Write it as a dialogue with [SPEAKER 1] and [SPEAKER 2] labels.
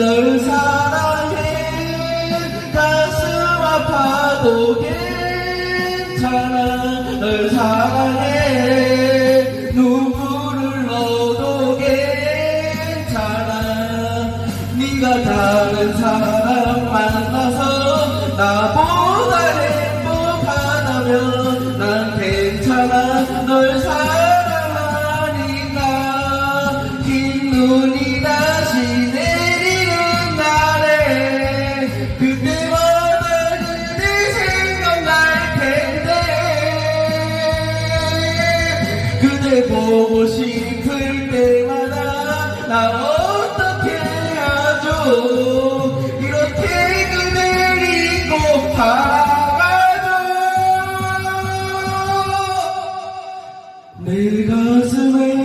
[SPEAKER 1] 널 사랑해. 가슴 아파도 괜찮아. 널 사랑해. 눈물을 넣어도 괜찮아. 네가 다른 사람 만나서 나보다 행복하다면 난 괜찮아. 널 사랑해. 그때마다 그때 생각날 텐데 그대 보고 싶을 때마다 나 어떻게 하죠? 이렇게 그댈 잊고 박아줘 내 가슴에